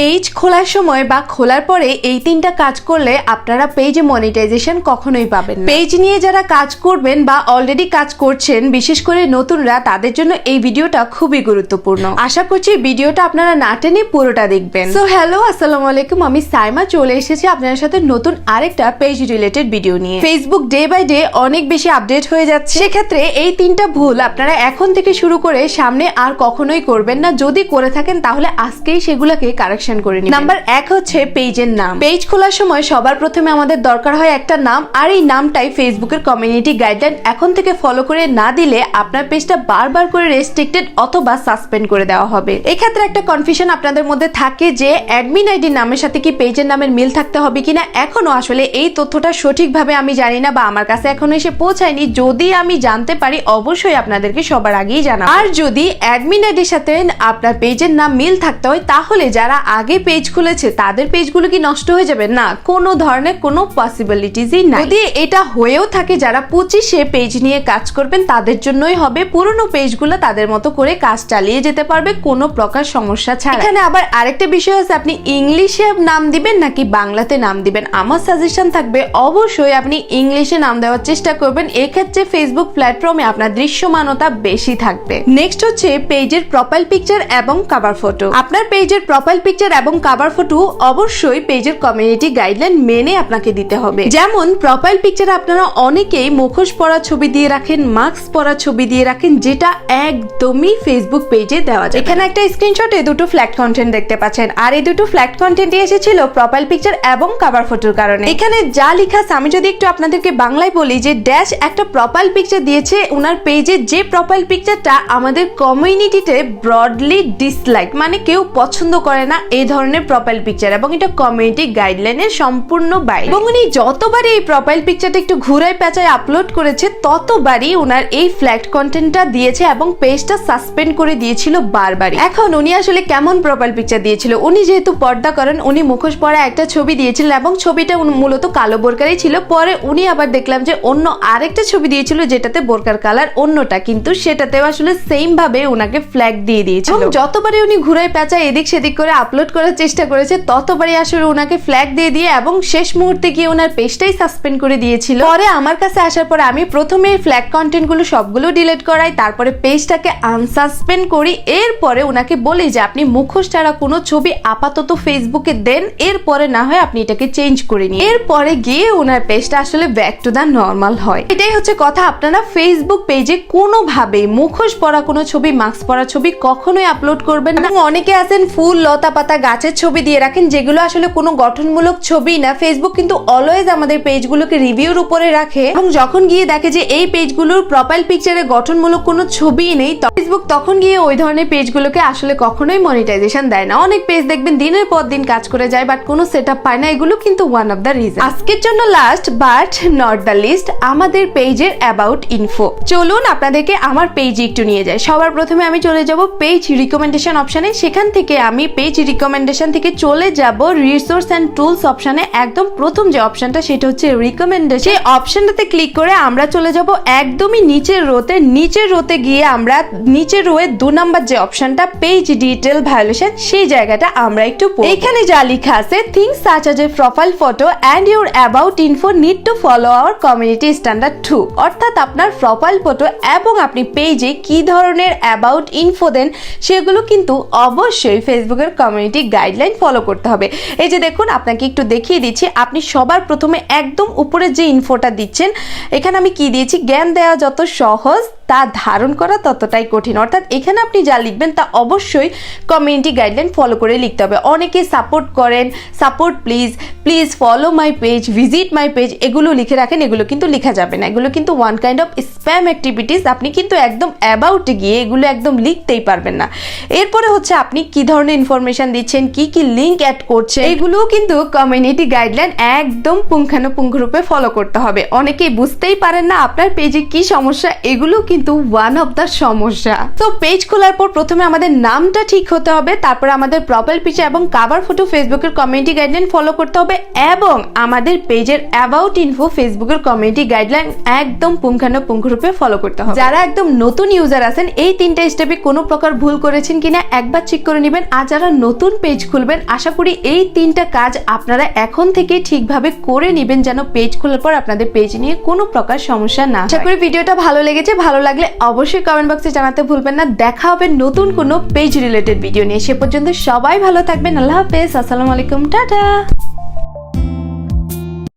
Page খোলার সময় বা খোলার পরে এই তিনটা কাজ করলে আপনারা পেজে মনিটাইজেশন কখনোই পাবেন পেজ নিয়ে যারা কাজ করবেন বা অলরেডি কাজ করছেন, বিশেষ করে নতুনরা, তাদের জন্য এই ভিডিওটা খুবই গুরুত্বপূর্ণ। আশা করছি ভিডিওটা আপনারা না টেনে পুরোটা দেখবেন। সো হ্যালো আসসালামু আলাইকুম। আমি সাইমা, চলে এসেছি আপনার সাথে নতুন আরেকটা পেজ রিলেটেড ভিডিও নিয়ে। ফেসবুক ডে বাই ডে অনেক বেশি আপডেট হয়ে যাচ্ছে। সেক্ষেত্রে এই তিনটা ভুল আপনারা এখন থেকে শুরু করে সামনে আর কখনোই করবেন না। যদি করে থাকেন, তাহলে আজকেই সেগুলোকে কারেকশন করে নিন নাম্বার এক হচ্ছে পেজের নাম। পেজ খোলার সময় সবার প্রথমে আমাদের দরকার হয় একটা নাম, আর এই নামটাই ফেসবুকের কমিউনিটি গাইডলাইন এখন থেকে ফলো করে না দিলে আপনার পেজটা বারবার করে রেস্ট্রিক্টেড অথবা সাসপেন্ড করে দেওয়া হবে। এক্ষেত্রে একটা কনফিউশন আপনাদের মধ্যে থাকে যে অ্যাডমিন আইডি নামের সাথে কি পেজের নামের মিল থাকতে হবে কিনা? এখনও আসলে এই তথ্যটা সঠিকভাবে আমি জানি না বা আমার কাছে এখনও এসে পৌঁছায়নি। যদি আমি জানতে পারি, অবশ্যই আপনাদেরকে সবার আগেই জানাব। আর যদি অ্যাডমিন আইডির সাথে আপনার পেজের নাম মিল থাকতে হয়, তাহলে যারা আগে পেজ খুলেছে, তাদের পেজগুলো কি নষ্ট হয়ে যাবে? না, কোনো ধরনের কোনো পসিবিলিটিসই নাই। যদি এটা হয়েও থাকে, যারা পঁচিশে পেজ নিয়ে কাজ করবেন, তাদের জন্যই হবে পুরনো পেজগুলো তাদের মতো করে কাজ চালিয়ে যেতে পারবে, কোনো প্রকার সমস্যা ছাড়া। এখানে আবার আরেকটা বিষয় আছে, আপনি ইংলিশে নাম দিবেন নাকি বাংলাতে নাম দিবেন? আমার সাজেশন থাকবে, অবশ্যই আপনি ইংলিশে নাম দেওয়ার চেষ্টা করবেন। এক্ষেত্রে ফেসবুক প্ল্যাটফর্মে আপনার দৃশ্যমানতা বেশি থাকবে। নেক্সট হচ্ছে পেজের প্রোফাইল পিকচার এবং কাভার ফটো আপনার পেজের প্রোফাইল পিকচার এবং কভার ফটো অবশ্যই পেজের কমিউনিটি গাইডলাইন মেনে আপনাকে দিতে হবে। যেমন প্রোফাইল পিকচার আপনারা অনেকেই মুখোশ পরা ছবি দিয়ে রাখেন মাস্ক পরা ছবি দিয়ে রাখেন, যেটা একদমই ফেসবুক পেজে দেওয়া যায় এখানে একটা স্ক্রিনশটে দুটো ফ্ল্যাট কন্টেন্ট দেখতে পাচ্ছেন। আর এই দুটো ফ্ল্যাট কন্টেন্টই এসেছিল প্রোফাইল পিকচার এবং কভার ফটোর কারণে। এখানে যা লেখা আমি যদি একটু আপনাদেরকে বাংলায় বলি যে ড্যাশ একটা প্রোফাইল পিকচার দিয়েছে ওনার পেজে যে প্রোফাইল পিকচারটা আমাদের কমিউনিটিতে ব্রডলি ডিসলাইক মানে কেউ পছন্দ করে না এই ধরনের প্রোফাইল পিকচার এবং এটা কমিউনিটি গাইডলাইনের সম্পূর্ণ বাইরে। এবং উনি যতবারই এই প্রোফাইল পিকচারটা একটু ঘুরায় পেঁচায় আপলোড করেছে, ততবারই ওনার এই ফ্ল্যাট কন্টেন্টটা দিয়েছে এবং পেজটা সাসপেন্ড করে দিয়েছিল বারবারই। এখন উনি আসলে কেমন প্রোফাইল পিকচার দিয়েছিল? উনি যেহেতু পর্দা করেন, উনি মুখোশ পরা একটা ছবি দিয়েছিলেন এবং ছবিটা মূলত কালো বোরকারই ছিল। পরে উনি আবার দেখলাম যে অন্য আরেকটা ছবি দিয়েছিল যেটাতে বোরকার কালার অন্যটা, কিন্তু সেটাতেও আসলে সেম ভাবে ওনাকে ফ্ল্যাগ দিয়ে দিয়েছিল। যতবারই উনি ঘুরায় পেঁচা এদিক সেদিক করে আপলোড করার চেষ্টা করেছে, ততবারই আসলে ওনাকে ফ্ল্যাগ দিয়ে দিয়ে এবং শেষ মুহূর্তে গিয়ে ওনার পেজটাই সাসপেন্ড করে দিয়েছিল। পরে আমার কাছে আসার পরে আমি প্রথমে ফ্ল্যাগ কন্টেন্টগুলো সবগুলো ডিলিট করাই, তারপরে পেজটাকে আনসাসপেন্ড করি, এরপরে ওনাকে বলি যে, আপনি মুখোশ ছাড়া কোনো ছবি আপাতত ফেসবুকে দেন, এরপরে না হয় আপনি এটাকে চেঞ্জ করে নিন। এরপরে গিয়ে ওনার পেজটা আসলে ব্যাক টু দ্য নর্মাল হয়। এটাই হচ্ছে কথা, আপনারা ফেসবুক পেজে কোনোভাবেই মুখোশ পরা কোনো ছবি মাস্ক পরা ছবি কখনোই আপলোড করবেন না। অনেকে আছেন ফুল লতা গাছের ছবি দিয়ে রাখেন, যেগুলো আসলে কোনো গঠনমূলক ছবি না। ফেসবুক কিন্তু অলওয়েজ আমাদের পেজগুলোকে রিভিউর উপরে রাখে। এবং যখন গিয়ে দেখে যে এই পেজগুলোর প্রোফাইল পিকচারে গঠনমূলক কোনো ছবি নেই ফেসবুক তখন গিয়ে ওই ধরনের পেজগুলোকে আসলে কখনোই মনিটাইজেশন দেয় না। অনেক পেজ দেখবেন দিনের পর দিন কাজ করে যায় বাট কোনো সেট আপ পায় না। এগুলো কিন্তু ওয়ান অফ দ্য রিজন আজকের জন্য last but not the least আমাদের পেজের অ্যাবাউট ইনফো চলুন আপনাদেরকে আমার পেজে একটু নিয়ে যাই। সবার প্রথমে আমি চলে যাব পেজ রিকমেন্ডেশন অপশনে সেখান থেকে আমি পেজ রিকমেন্ডেশন থেকে চলে যাব রিসোর্স অ্যান্ড টুলস অপশনে একদম প্রথম যে অপশনটা সেটা হচ্ছে রিকমেন্ডেশন সেই অপশনটাতে ক্লিক করে আমরা চলে যাব একদমই নিচের রোতে নিচের রোতে গিয়ে আমরা নিচের রোয়ে দু নাম্বার যে অপশনটা পেজ ডিটেল ভায়োলেশন সেই জায়গাটা আমরা একটু এখানে যা লেখা আছে things such as a profile photo and your about info need to follow our community standard to অর্থাৎ আপনার প্রোফাইল ফটো এবং আপনি পেজে কি ধরনের অ্যাবাউট ইনফো দেন, সেগুলো কিন্তু অবশ্যই ফেসবুকের কমিউনিটি গাইডলাইন ফলো করতে হবে। এই যে দেখুন, আপনাকে একটু দেখিয়ে দিচ্ছি, আপনি সবার প্রথমে একদম উপরে যে ইনফোটা দিচ্ছেন, এখানে আমি কি দিয়েছি? জ্ঞান দেওয়া যত সহজ, তা ধারণ করা ততটাই কঠিন। অর্থাৎ এখানে আপনি যা লিখবেন, তা অবশ্যই কমিউনিটি গাইডলাইন ফলো করে লিখতে হবে। অনেকে সাপোর্ট করেন support please please follow my page visit my page এগুলো লিখে রাখেন, এগুলো কিন্তু লেখা যাবে না। এগুলো কিন্তু one kind of spam activities আপনি কিন্তু একদম অ্যাবাউটে গিয়ে এগুলো একদম লিখতেই পারবেন না। এরপরে হচ্ছে আপনি কি ধরনের ইনফরমেশন দিচ্ছেন, কি কি লিঙ্ক অ্যাড করছে এগুলোও কিন্তু কমিউনিটি গাইডলাইন একদম পুঙ্খানুপুঙ্খ রূপে ফলো করতে হবে। অনেকেই বুঝতেই পারেন না আপনার পেজে কি সমস্যা এগুলো কিন্তু ওয়ান অফ দ্য সমস্যা। তো পেজ খোলার পর প্রথমে আমাদের নামটা ঠিক হতে হবে, তারপর আমাদের প্রোফাইল পিকচার এবং কাভার ফটো ফেসবুকের কমিউনিটি গাইডলাইন ফলো করতে হবে এবং আমাদের পেজের অ্যাবাউট ইনফো ফেসবুকের কমিউনিটি গাইডলাইন একদম পুঙ্খানুপুঙ্খ রূপে ফলো করতে হবে। যারা একদম নতুন ইউজার আছেন এই তিনটা স্টেপে কোনো প্রকার ভুল করেছেন কিনা একবার চেক করে নেবেন। আর যারা নতুন পেজ খুলবেন আশা করি এই তিনটা কাজ আপনারা এখন থেকে ঠিকভাবে করে নেবেন যেন পেজ খোলার পর আপনাদের পেজ নিয়ে কোনো প্রকার সমস্যা না আশা করি ভিডিওটা ভালো লেগেছে। ভালো লাগলে অবশ্যই কমেন্ট বক্সে জানাতে ভুলবেন না। দেখা হবে নতুন কোনো পেজ রিলেটেড ভিডিও নিয়ে। সে পর্যন্ত সবাই ভালো থাকবেন। আল্লাহ হাফেজ। আসসালামু আলাইকুম। টাটা।